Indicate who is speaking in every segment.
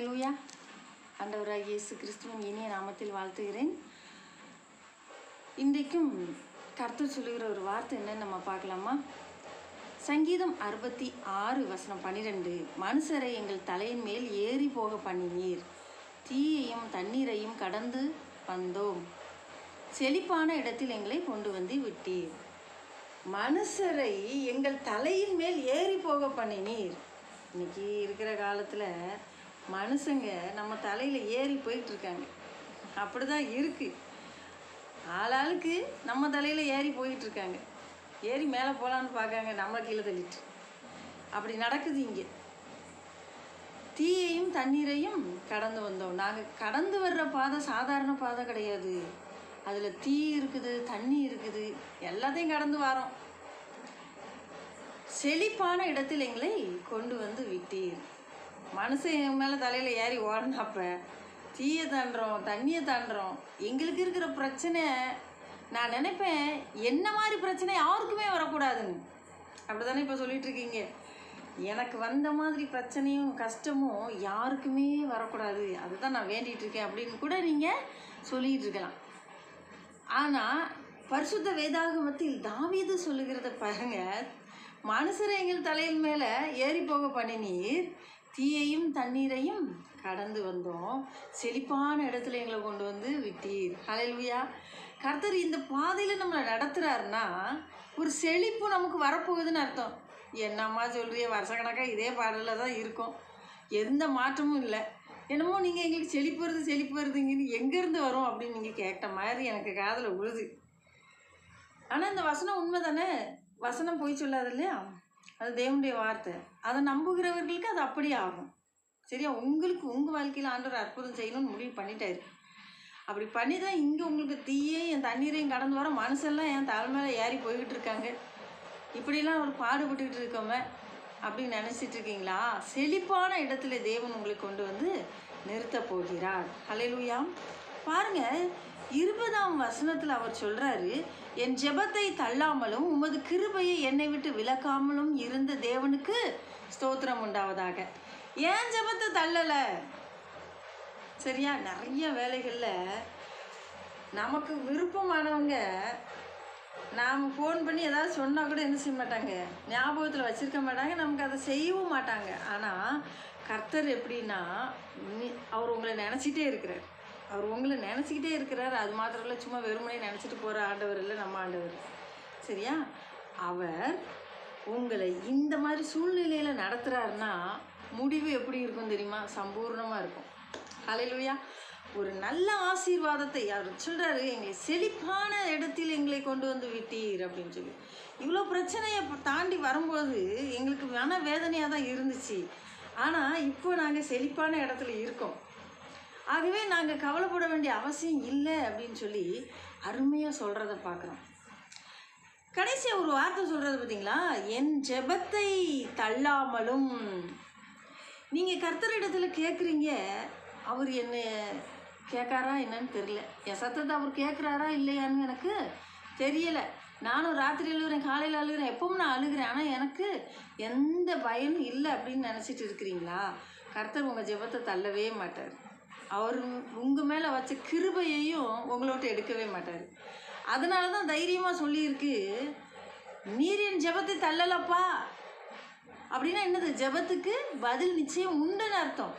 Speaker 1: ஹalleluya. ஆண்டவராகிய இயேசு கிறிஸ்துவின் இனிய நாமத்தில் வாழ்த்துகிறேன். இன்றைக்கும் கருத்து சொல்லுகிற ஒரு வார்த்தை என்னன்னு நம்ம பார்க்கலாமா? சங்கீதம் அறுபத்தி ஆறு வசனம் பன்னிரெண்டு. மனுஷரை எங்கள் தலையின் மேல் ஏறி போக பண்ணினீர். தீயையும் தண்ணீரையும் கடந்து வந்தோம். செழிப்பான இடத்தில் எங்களை கொண்டு வந்து விட்டீர். மனுஷரை எங்கள் தலையின் மேல் ஏறி போக பண்ணினீர். இன்னைக்கு இருக்கிற காலத்தில் மனுஷங்க நம்ம தலையில் ஏறி போயிட்டு இருக்காங்க அப்படி தான் இருக்குது ஆளாளுக்கு நம்ம தலையில் ஏறி போயிட்டு இருக்காங்க ஏறி மேலே போகலான்னு பார்க்காங்க நம்மளை கீழே தள்ளிட்டு. அப்படி நடக்குது இங்கே. தீயையும் தண்ணீரையும் கடந்து வந்தோம். நாங்கள் கடந்து வர்ற பாதை சாதாரண பாதை கிடையாது. அதில் தீ இருக்குது தண்ணி இருக்குது. எல்லாத்தையும் கடந்து வரோம். செழிப்பான இடத்தில் எங்களை கொண்டு வந்து விட்டீர். மனுஷன் என் மேலே தலையில் ஏறி ஓடினப்ப தீயை தாண்டுறோம் தண்ணியை தாண்டுறோம் எங்களுக்கு இருக்கிற பிரச்சனை நான் நினைப்பேன் என்ன மாதிரி பிரச்சனை யாருக்குமே வரக்கூடாதுன்னு. அப்படி தானே இப்போ சொல்லிட்டு இருக்கீங்க. எனக்கு வந்த மாதிரி பிரச்சனையும் கஷ்டமும் யாருக்குமே வரக்கூடாது. அதுதான் நான் வேண்டிகிட்டு இருக்கேன் அப்படின்னு கூட நீங்கள் சொல்லிகிட்டு இருக்கலாம். ஆனால் பரிசுத்த வேதாகமத்தில் தாவீது சொல்லுகிறத பாருங்க. மனுஷரை எங்கள் தலையின் மேலே ஏறி போக பண்ணினீர். தீயையும் தண்ணீரையும் கடந்து வந்தோம். செழிப்பான இடத்துல எங்களை கொண்டு வந்து விட்டீர். ஹalleluya கர்த்தர் இந்த பாதையில் நம்மளை நடத்துகிறாருன்னா ஒரு செழிப்பு நமக்கு வரப்போகுதுன்னு அர்த்தம். என்னம்மா சொல்கிறிய வருஷக்கணக்காக இதே பாடலில் தான் இருக்கும். எந்த மாற்றமும் இல்லை. என்னமோ நீங்கள் எங்களுக்கு செழிப்பு வருது செழிப்பு வருதுங்கன்னு எங்கேருந்து வரும் அப்படின்னு நீங்கள் கேட்ட மாதிரி எனக்கு காதில் உழுது. ஆனால் இந்த வசனம் உண்மை தானே வசனம் போய் சொல்லாது இல்லையா? அது தேவனுடைய வார்த்தை. அதை நம்புகிறவர்களுக்கு அது அப்படியே ஆகும். சரியா? உங்களுக்கு உங்கள் வாழ்க்கையில் ஆண்டவர் அற்புதம் செய்யணும்னு முடிவு பண்ணிட்டாரு. அப்படி பண்ணி தான் இங்கே உங்களுக்கு தீயையும் என் தண்ணீரையும் கடந்து வர மனுஷெல்லாம் என் தலை மேலே ஏறி போய்கிட்டு இருக்காங்க இப்படிலாம் ஒரு பாடுபட்டுக்கிட்டு இருக்கோமே அப்படின்னு நினச்சிட்டு இருக்கீங்களா செழிப்பான இடத்துல தேவன் உங்களை கொண்டு வந்து நிறுத்தப் போகிறார். ஹalleluya பாருங்க இருபதாம் வசனத்தில் அவர் சொல்றாரு என் ஜெபத்தை தள்ளாமலும் உமது கிருபையை என்னை விட்டு விலக்காமலும் இருந்த தேவனுக்கு ஸ்தோத்திரம் உண்டாவதாக. ஏன் ஜெபத்தை தள்ளலை? சரியா நிறைய வேலைகளில் நமக்கு விருப்பமானவங்க நாம் ஃபோன் பண்ணி ஏதாவது சொன்னால் கூட என்ன செய்ய மாட்டாங்க? ஞாபகத்தில் வச்சுருக்க மாட்டாங்க நமக்கு அதை செய்யவும் மாட்டாங்க. ஆனால் கர்த்தர் எப்படின்னா அவர் உங்களை நினச்சிட்டே இருக்கிறார். அவர் உங்களை நினச்சிக்கிட்டே இருக்கிறார். அது மாத்திரம் இல்லை சும்மா வெறுமனே நினச்சிட்டு போகிற ஆண்டவர் இல்லை நம்ம ஆண்டவர். சரியா? அவர் உங்களை இந்த மாதிரி சூழ்நிலையில் நடத்துகிறாருன்னா முடிவு எப்படி இருக்கும் தெரியுமா? சம்பூர்ணமாக இருக்கும். ஹalleluya. ஒரு நல்ல ஆசீர்வாதத்தை அவர் சொல்கிறாரு எங்களை செழிப்பான இடத்தில் எங்களை கொண்டு வந்து விட்டீர் அப்படின்னு சொல்லி. இவ்வளோ பிரச்சனையை தாண்டி வரும்போது எங்களுக்கு மன வேதனையாக தான் இருந்துச்சு. ஆனால் இப்போ நாங்கள் செழிப்பான இடத்துல இருக்கோம். ஆகவே நாங்கள் கவலைப்பட வேண்டிய அவசியம் இல்லை அப்படின்னு சொல்லி அருமையாக சொல்கிறத பார்க்குறோம். கடைசியாக ஒரு வார்த்தை சொல்கிறது பார்த்தீங்களா? என் ஜெபத்தை தள்ளாமலும் நீங்கள் கர்த்தரிடத்தில் கேட்குறீங்க அவர் என்ன கேட்காரா என்னன்னு தெரியல. என் சத்தத்தை அவர் கேட்குறாரா இல்லையான்னு எனக்கு தெரியலை. நானும் ராத்திரி அழுகிறேன் காலையில் அழுகுறேன் எப்பவும் நான் அழுகிறேன். ஆனால் எனக்கு எந்த பயனும் இல்லை அப்படின்னு நினச்சிட்டு இருக்கிறீங்களா? கர்த்தர் உங்கள் ஜெபத்தை தள்ளவே மாட்டார். அவர் உங்கள் மேலே வச்ச கிருபையையும் உங்களோட்ட எடுக்கவே மாட்டார். அதனால தான் தைரியமாக சொல்லியிருக்கு நீர் என் ஜெபத்தை தள்ளலப்பா. அப்படின்னா என்னது? ஜெபத்துக்கு பதில் நிச்சயம் உண்டுன்னு அர்த்தம்.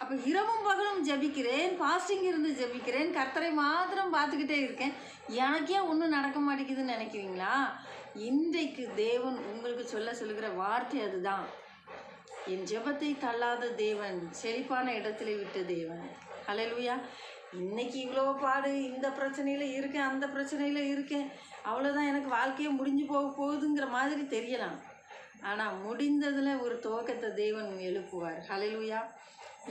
Speaker 1: அப்போ இரவும் பகலும் ஜெபிக்கிறேன் ஃபாஸ்டிங் இருந்து ஜபிக்கிறேன் கர்த்தரை மாத்திரம் பார்த்துக்கிட்டே இருக்கேன். எனக்கே ஒன்றும் நடக்க மாட்டேங்குதுன்னு நினைக்கிறீங்களா? இன்றைக்கு தேவன் உங்களுக்கு சொல்ல சொல்லுகிற வார்த்தை அதுதான். என் ஜெபத்தை தள்ளாத தேவன் செழிப்பான இடத்துல விட்ட தேவன். ஹalleluya இன்னைக்கு இவ்வளோ பாடு இந்த பிரச்சனையில் இருக்கேன் அந்த பிரச்சனையில் இருக்கேன். அவ்வளோதான் எனக்கு வாழ்க்கையே முடிஞ்சு போக போகுதுங்கிற மாதிரி தெரியலாம். ஆனால் முடிந்ததில் ஒரு துவக்கத்தை தேவன் எழுப்புவார். ஹalleluya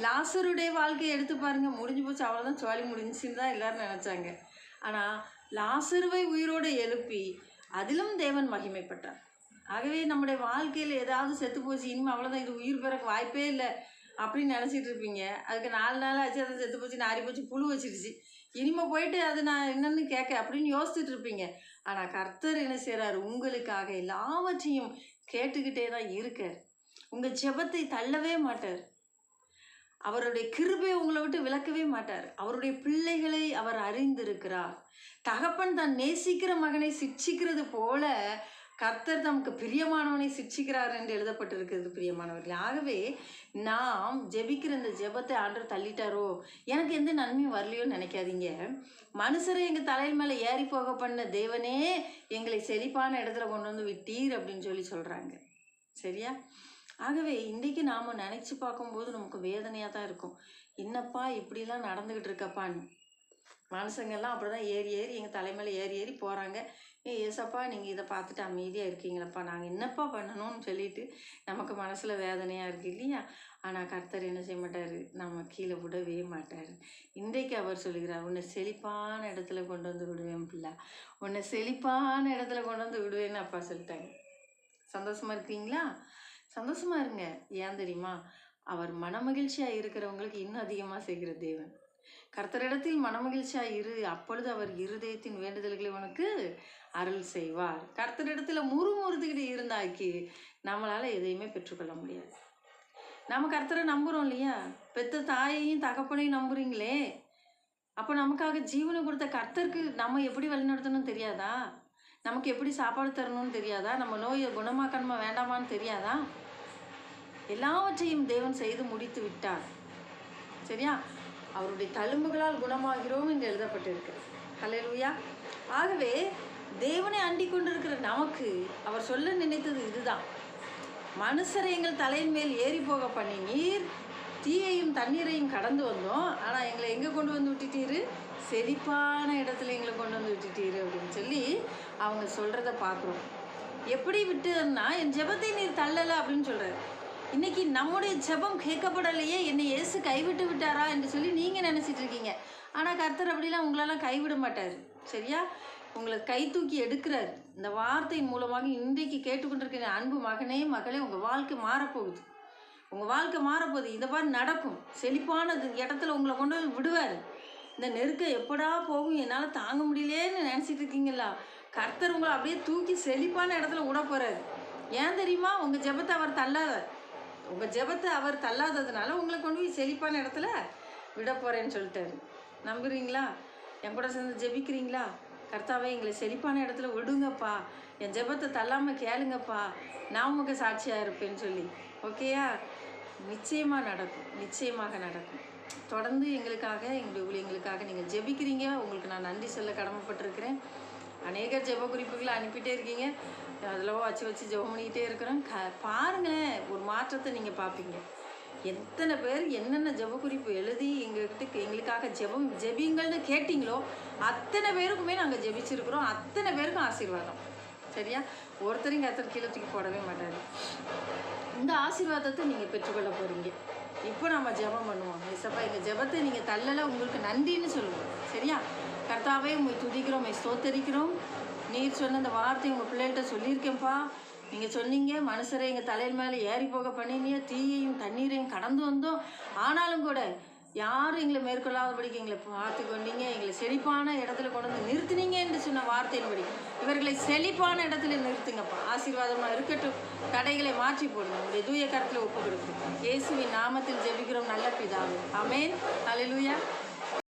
Speaker 1: லாசருடைய வாழ்க்கையை எடுத்து பாருங்கள் முடிஞ்சு போச்சு அவ்வளோதான் சோழி முடிஞ்சுன்னு தான் எல்லோரும் நினச்சாங்க. ஆனால் லாசருவை உயிரோடு எழுப்பி அதிலும் தேவன் மகிமைப்பட்டார். ஆகவே நம்முடைய வாழ்க்கையில் ஏதாவது செத்து போச்சு இனிமேல் அவ்வளோதான் இது உயிர் பிறக்க வாய்ப்பே இல்லை. அப்படின்னு நினச்சிட்டு இருப்பீங்க. அதுக்கு நாலு நாள் ஆச்சு அதை செத்து போச்சு நாரி போச்சு புழு வச்சிருச்சு. இனிமே போயிட்டு அது நான் என்னன்னு கேட்க அப்படின்னு யோசிச்சுட்டு இருப்பீங்க. ஆனால் கர்த்தர் என்ன செய்கிறார் உங்களுக்காக எல்லாவற்றையும் கேட்டுக்கிட்டே தான் இருக்கார். உங்கள் ஜெபத்தை தள்ளவே மாட்டார். அவருடைய கிருபை உங்களை விட்டு விலக்கவே மாட்டார். அவருடைய பிள்ளைகளை அவர் அறிந்திருக்கிறார். தகப்பன் தான் நேசிக்கிற மகனை சிட்சிக்கிறது போல கர்த்தர் தமக்கு பிரியமானவனை சிட்சிக்கிறார் என்று எழுதப்பட்டிருக்கிறது பிரியமானவர்கள். ஆகவே நாம் ஜெபிக்கிற இந்த ஜெபத்தை ஆண்டவர் தள்ளிட்டாரோ? எனக்கு எந்த நன்மையும் வரலையோன்னு நினைக்காதீங்க. மனுஷரை எங்கள் தலையில் மேலே ஏறி போக பண்ண தேவனே எங்களை செழிப்பான இடத்துல கொண்டு வந்து விட்டீர் அப்படின்னு சொல்லி சொல்கிறாங்க சரியா? ஆகவே இன்றைக்கு நாம் நினச்சி பார்க்கும்போது நமக்கு வேதனையாக தான் இருக்கும். என்னப்பா இப்படிலாம் நடந்துக்கிட்டு இருக்கப்பான்னு மனுஷங்கெல்லாம் அப்படி தான் ஏறி ஏறி எங்கள் தலைமையில் ஏறி ஏறி போகிறாங்க ஏ ஏசப்பா நீங்கள் இதை பார்த்துட்டு அமைதியாக இருக்கீங்களப்பா. நாங்கள் என்னப்பா பண்ணணும்னு சொல்லிட்டு நமக்கு மனசில் வேதனையாக இருக்கு இல்லையா? ஆனால் கர்த்தர் என்ன செய்ய மாட்டார்? நம்ம கீழே விடவே மாட்டார். இன்றைக்கு அவர் சொல்லுகிறார் உன்னை செழிப்பான இடத்துல கொண்டு வந்து விடுவேன் பிள்ளை. உன்னை செழிப்பான இடத்துல கொண்டு வந்து விடுவேன்னு அப்பா சொல்லிட்டாங்க. சந்தோஷமா இருக்கிறீங்களா? சந்தோஷமா இருங்க. ஏன் தெரியுமா? அவர் மனமகிழ்ச்சியாக இருக்கிறவங்களுக்கு இன்னும் அதிகமாக செய்கிற தேவன். கர்த்தரிடத்தில் மனமகிழ்ச்சியாக இரு. அப்பொழுது அவர் இருதயத்தின் வேண்டுதல்களை உனக்கு அருள் செய்வார். கர்த்தரிடத்தில் முறுமுறுத்துக்கிட்டு இருந்தாக்கி நம்மளால் எதையுமே பெற்றுக்கொள்ள முடியாது. நம்ம கர்த்தரை நம்புகிறோம் இல்லையா? பெத்த தாயையும் தகப்பனையும் நம்புறீங்களே? அப்போ நமக்காக ஜீவனை கொடுத்த கர்த்தருக்கு நம்ம எப்படி வழிநடத்தணும்னு தெரியாதா? நமக்கு எப்படி சாப்பாடு தரணும்னு தெரியாதா? நம்ம நோயை குணமாக்கணுமா வேண்டாமான்னு தெரியாதா? எல்லாவற்றையும் தேவன் செய்து முடித்து விட்டார். சரியா? அவருடைய தழும்புகளால் குணமாகிறோம் என்று எழுதப்பட்டிருக்கிறது. ஹலெலுயா ஆகவே தேவனை அண்டிக் கொண்டிருக்கிற நமக்கு அவர் சொல்ல நினைத்தது இதுதான். மனுஷரை எங்கள் தலையின் மேல் ஏறி போக பண்ணி நீர் தீயையும் தண்ணீரையும் கடந்து வந்தோம். ஆனால் எங்களை எங்கே கொண்டு வந்து விட்டுட்டீரு? செழிப்பான இடத்துல எங்களை கொண்டு வந்து விட்டுட்டீரு அப்படின்னு சொல்லி அவங்க சொல்கிறத பார்க்குறோம். எப்படி விட்டுன்னா என் ஜெபத்தை நீர் தள்ளலை அப்படின்னு சொல்கிறாரு இன்னைக்கு நம்முடைய ஜெபம் கேட்கப்படலையே என்னை இயேசு கைவிட்டு விட்டாரா என்று சொல்லி நீங்கள் நினச்சிட்டு இருக்கீங்க. ஆனால் கர்த்தர் அப்படிலாம் உங்களெல்லாம் கைவிட மாட்டார். சரியா? உங்களை கை தூக்கி எடுக்கிறார். இந்த வார்த்தையின் மூலமாக இன்றைக்கு கேட்டுக்கொண்டிருக்கிற அன்பு மகனே மகளே உங்கள் வாழ்க்கை மாறப்போகுது. உங்கள் வாழ்க்கை மாறப்போகுது. இந்த மாதிரி நடக்கும். செழிப்பானது இடத்துல உங்களை கொண்டு வந்து விடுவார். இந்த நெருக்கம் எப்படா போகும்? என்னால் தாங்க முடியலேன்னு நினச்சிட்டு இருக்கீங்களா? கர்த்தர் உங்களை அப்படியே தூக்கி செழிப்பான இடத்துல விட போகிறாரு ஏன் தெரியுமா? உங்கள் ஜெபத்தை அவர் தள்ளாத உங்கள் ஜெபத்தை அவர் தள்ளாததுனால உங்களை கொண்டு போய் செழிப்பான இடத்துல விட போகிறேன்னு சொல்லிட்டாரு. நம்புறீங்களா? என் கூட சேர்ந்து ஜெபிக்கிறீங்களா? கர்த்தாவே எங்களை செழிப்பான இடத்துல விடுங்கப்பா. என் ஜெபத்தை தள்ளாமல் கேளுங்கப்பா. நான் உங்களுக்கு சாட்சியாக இருப்பேன்னு சொல்லி. ஓகேயா நிச்சயமாக நடக்கும். நிச்சயமாக நடக்கும். தொடர்ந்து எங்களுக்காக எங்களுடைய ஊழியங்களுக்காக நீங்கள் ஜெபிக்கிறீங்க. உங்களுக்கு நான் நன்றி சொல்ல கடமைப்பட்டிருக்கிறேன். அநேக ஜெப குறிப்புகளை அனுப்பிட்டே இருக்கீங்க. அதில் வச்சு வச்சு ஜெபம் பண்ணிக்கிட்டே இருக்கிறோம் க பாருங்களேன் ஒரு மாற்றத்தை நீங்கள் பார்ப்பீங்க எத்தனை பேர் என்னென்ன ஜெப குறிப்பு எழுதி எங்ககிட்ட எங்களுக்காக ஜெபம் ஜெபிங்கள்னு கேட்டிங்களோ அத்தனை பேருக்குமே நாங்கள் ஜெபிச்சிருக்கிறோம். அத்தனை பேருக்கும் ஆசீர்வாதம். சரியா? ஒருத்தரையும் கத்தர் கீழே தூக்கி போடவே மாட்டாரு. இந்த ஆசீர்வாதத்தை நீங்கள் பெற்றுக்கொள்ள போகிறீங்க இப்போ நம்ம ஜெபம் பண்ணுவோம். ஏசப்பா எங்கள் ஜெபத்தை நீங்கள் தள்ளலை உங்களுக்கு நன்றின்னு சொல்லுவோம். சரியா? கர்த்தாவே உங்களை துதிக்கிறோம் உங்களை ஸ்தோத்தரிக்கிறோம். நீர் சொன்ன அந்த வார்த்தை உங்கள் பிள்ளைகிட்ட சொல்லியிருக்கேன்ப்பா. நீங்கள் சொன்னீங்க மனுஷரை எங்கள் தலையில் மேலே ஏறி போக பண்ணினியோ தீயையும் தண்ணீரையும் கடந்து வந்தோம். ஆனாலும் கூட யாரும் எங்களை மேற்கொள்ளாதபடிக்கு எங்களை பார்த்து கொண்டீங்க எங்களை செழிப்பான இடத்துல கொண்டு வந்து நிறுத்துனீங்க என்று சொன்ன வார்த்தையின்படி. இவர்களை செழிப்பான இடத்துல நிறுத்துங்கப்பா. ஆசீர்வாதமாக இருக்கட்டும். தடைகளை மாற்றி போடுங்க. உங்களுடைய தூய கரத்தில் ஒப்பு கொடுக்கும் இயேசுவின் நாமத்தில் ஜெபிக்கிறோம். நல்ல பிதாவே. அமேன் அல்லேலூயா